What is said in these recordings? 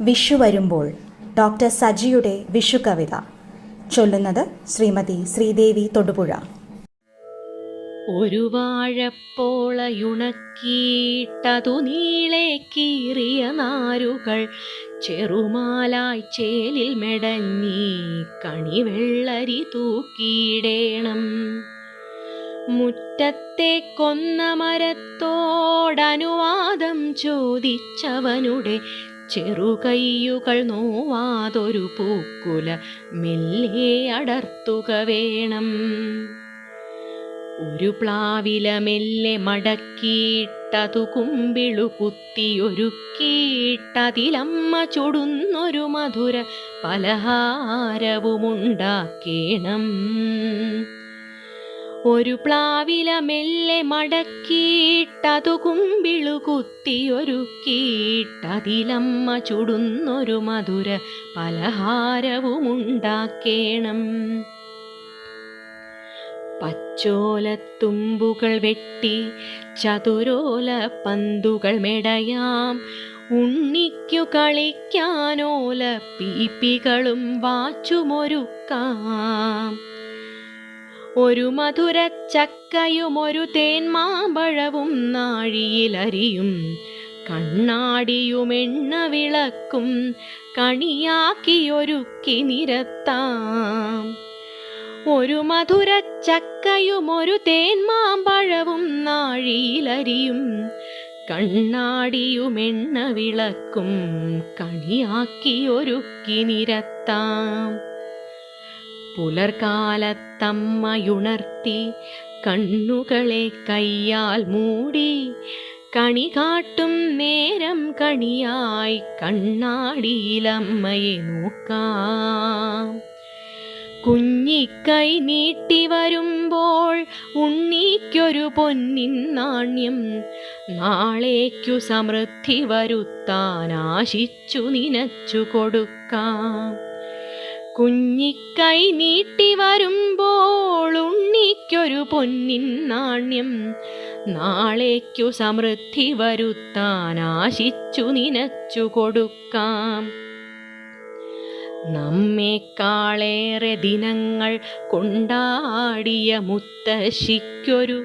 വിഷു വരുമ്പോൾ ഡോക്ടർ സജിയുടെ വിഷു കവിത ചൊല്ലുന്നത് ശ്രീമതി ശ്രീദേവി തൊടുപുഴ. ഒരു വാഴപ്പോളയുണക്കിയിട്ടതു നീളെ കീറിയ നാരുകൾ ചെറുമാലായി ചേലിൽ മെടഞ്ഞി കണിവെള്ളരി തൂക്കിയിടേണം. മുറ്റത്തെ കൊന്ന മരത്തോടനുവാദം ചോദിച്ചവനുടെ ചെറുകയ്യുകൾ നോവാതൊരു പൂക്കുല മെല്ലെ അടർത്തുക വേണം. ഒരു പ്ലാവില മെല്ലെ മടക്കിയിട്ടതു കുമ്പിളു കുത്തിയൊരുക്കിയിട്ടതിലമ്മ ചൊടുന്നൊരു മധുര പലഹാരവുമുണ്ടാക്കേണം. ഒരു പ്ലാവില മെല്ലെ മടക്കിയിട്ടതു കുമ്പിളു കുത്തിയൊരുക്കിയിട്ടതിലമ്മ ചുടുന്നൊരു മധുര പലഹാരവുമുണ്ടാക്കേണം. പച്ചോലത്തുമ്പുകൾ വെട്ടി ചതുരോല പന്തുകൾ മെടയാം. ഉണ്ണിക്കു കളിക്കാനോല പീപ്പികളും വാച്ചുമൊരുക്കാം. ഒരു മധുരച്ചക്കയും ഒരു തേന്മാമ്പഴവും നാഴിയിലരിയും. കണ്ണാടിയുമെണ്ണ വിളക്കും കണിയാക്കിയൊരുക്കി നിരത്താം. ഒരു മധുരച്ചക്കയും ഒരു തേന്മാമ്പഴവും നാഴിയിലരിയും. കണ്ണാടിയുമെണ്ണ വിളക്കും കണിയാക്കിയൊരുക്കി നിരത്താം. പുലർകാലത്തമ്മയുണർത്തി കണ്ണുകളെ കയ്യാൽ മൂടി കണി കാട്ടും നേരം കണിയായി കണ്ണാടിയിലമ്മയെ നോക്കാം. കുഞ്ഞിക്കൈ നീട്ടി വരുമ്പോൾ ഉണ്ണിക്കൊരു പൊന്നിൻ നാണ്യം നാളേക്കു സമൃദ്ധി വരുത്താൻ ആശിച്ചു നിനച്ചു കൊടുക്കാം. കുഞ്ഞിക്കൈ നീട്ടി വരുമ്പോൾ ഉണ്ണിക്കൊരു പൊന്നിൻ നാണ്യം. നാളേക്കു സമൃദ്ധി വരുത്താൻ ആശിച്ചു നിനച്ചു കൊടുക്കാം. നമ്മേക്കാളേറെ ദിനങ്ങൾ കൊണ്ടാടിയ മുത്തശ്ശിക്കൊരു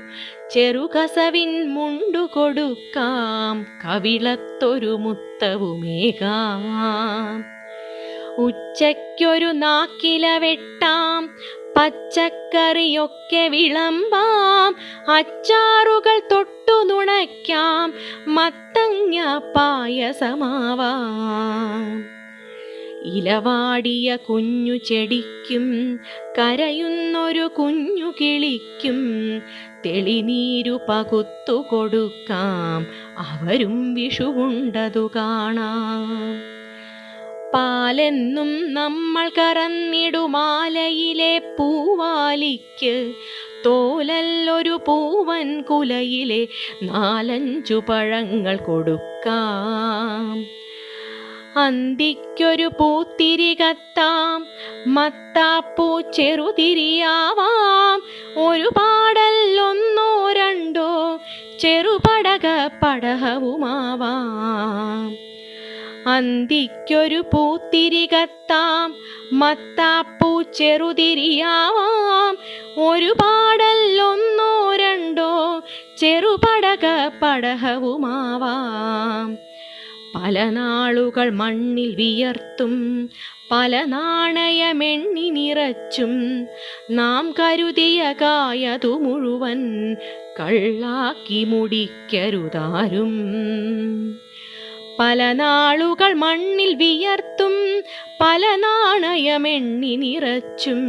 ചെറുകസവിൻ മുണ്ടു കൊടുക്കാം. കവിളത്തൊരു മുത്തവുമേകാം. ഉച്ചയ്ക്കൊരു നാക്കില വെട്ടാം പച്ചക്കറിയൊക്കെ വിളമ്പാം അച്ചാറുകൾ തൊട്ടു നുണയ്ക്കാം മത്തങ്ങ പായസമാവാം. ഇലവാടിയ കുഞ്ഞു ചെടിക്കും കരയുന്നൊരു കുഞ്ഞു കിളിക്കും തെളിനീരു പകുത്തു കൊടുക്കാം അവരും വിഷുവുണ്ടതു കാണാം. പാലെന്നും നമ്മൾ കറന്നിടുമാലയിലെ പൂവാലിക്ക്. തോലല്ലൊരു പൂവൻ കുലയിലെ നാലഞ്ചു പഴങ്ങൾ കൊടുക്കാം. അന്തിക്കൊരു പൂത്തിരി കത്താം. മത്താപ്പൂ ചെറുതിരിയാവാം. ഒരു അന്തിക്കൊരു പൂത്തിരി കത്താം മത്താപ്പൂ ചെറുതിരിയാവാം. ഒരു പാടല്ലൊന്നോ രണ്ടോ ചെറുപടക പടഹവുമാവാം. പല നാളുകൾ മണ്ണിൽ വിയർത്തും പല നാണയമെണ്ണി നിറച്ചും നാം കരുതിയ കായതു മുഴുവൻ കള്ളാക്കി മുടിക്കരുതാരും. പല നാളുകൾ മണ്ണിൽ വിയർത്തും പല നാണയമെണ്ണി നിറച്ചും.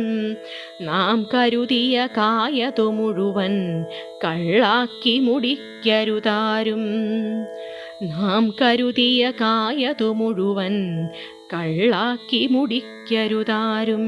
നാം കരുതിയ കായതു മുഴുവൻ കള്ളാക്കി മുടിക്കരുതാരും. നാം കരുതിയ കായതു മുഴുവൻ കള്ളാക്കി മുടിക്കരുതാരും.